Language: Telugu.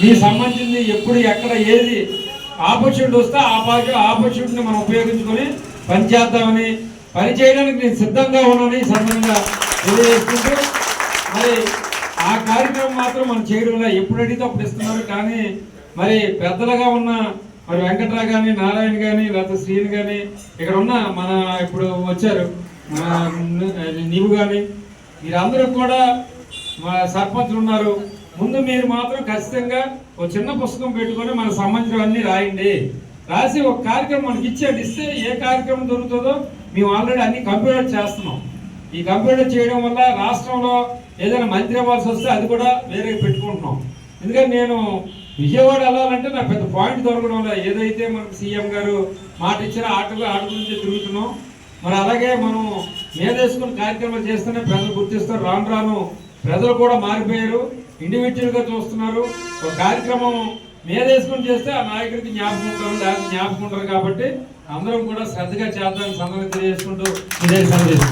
మీ సంబంధించింది ఎప్పుడు ఎక్కడ ఏది ఆపర్చునిటీ వస్తే ఆ ఆపర్చునిటీని మనం ఉపయోగించుకొని పనిచేద్దామని పని చేయడానికి నేను సిద్ధంగా ఉన్నానని ఈ సందర్భంగా తెలియజేసుకుంటూ మరి ఆ కార్యక్రమం మాత్రం మనం చేయడం వల్ల ఎప్పుడు అడిగితే అప్పుడు ఇస్తున్నారు. కానీ మరి పెద్దలుగా ఉన్న మరి వెంకట్రావు కానీ నారాయణ కానీ లేకపోతే శ్రీని కానీ ఇక్కడ ఉన్న మన ఇప్పుడు వచ్చారు నీవు కానీ మీరందరూ కూడా మా సర్పంచులు ఉన్నారు. ముందు మీరు మాత్రం ఖచ్చితంగా ఒక చిన్న పుస్తకం పెట్టుకొని మన సంబంధించినవన్నీ రాయండి. రాసి ఒక కార్యక్రమం మనకి ఇచ్చేది ఇస్తే ఏ కార్యక్రమం దొరుకుతుందో మేము ఆల్రెడీ అన్ని కంప్యూటర్ చేస్తున్నాం. ఈ కంప్యూటర్ చేయడం వల్ల రాష్ట్రంలో ఏదైనా మంత్రి అవ్వాల్సి వస్తే అది కూడా వేరే పెట్టుకుంటున్నాం. ఎందుకంటే నేను విజయవాడ వెళ్ళాలంటే నాకు పెద్ద పాయింట్ దొరకడం లేదు. ఏదైతే మనకు సీఎం గారు మాట ఇచ్చిన ఆటలు ఆట గురించి తిరుగుతున్నాం. మరి అలాగే మనం మేదేసుకుని కార్యక్రమాలు చేస్తేనే ప్రజలు గుర్తిస్తారు. రాను రాను ప్రజలు కూడా మారిపోయారు. ఇండివిజువల్గా చూస్తున్నారు. ఒక కార్యక్రమం మేదేసుకుని చేస్తే ఆ నాయకుడికి జ్ఞాపకం ఉంటారు లేకపోతే జ్ఞాపకం ఉంటారు కాబట్టి అందరం కూడా శ్రద్ధగా చేద్దామని సందర్భం తెలియజేసుకుంటూ ఇదే సందేశం